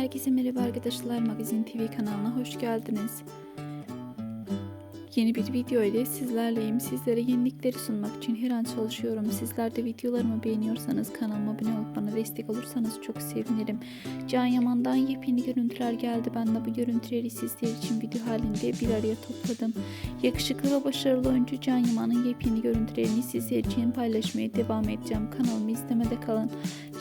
Herkese merhaba arkadaşlar. Magazin TV kanalına hoş geldiniz. Yeni bir video ile sizlerleyim. Sizlere yenilikleri sunmak için her an çalışıyorum. Sizler de videolarımı beğeniyorsanız kanalıma abone olup bana destek olursanız çok sevinirim. Can Yaman'dan yepyeni görüntüler geldi. Ben de bu görüntüleri sizler için video halinde bir araya topladım. Yakışıklı ve başarılı oyuncu Can Yaman'ın yepyeni görüntülerini sizler için paylaşmaya devam edeceğim. Kanalımı izlemede kalın.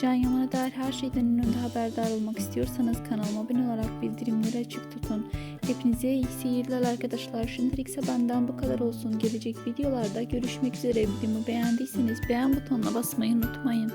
Can Yaman'a dair her şeyden önünde haberdar olmak istiyorsanız kanalıma abone olarak bildirimleri açık tutun. Hepinize iyi seyirler arkadaşlar. Şimdilik ise benden bu kadar olsun. Gelecek videolarda görüşmek üzere. Videomu beğendiyseniz beğen butonuna basmayı unutmayın.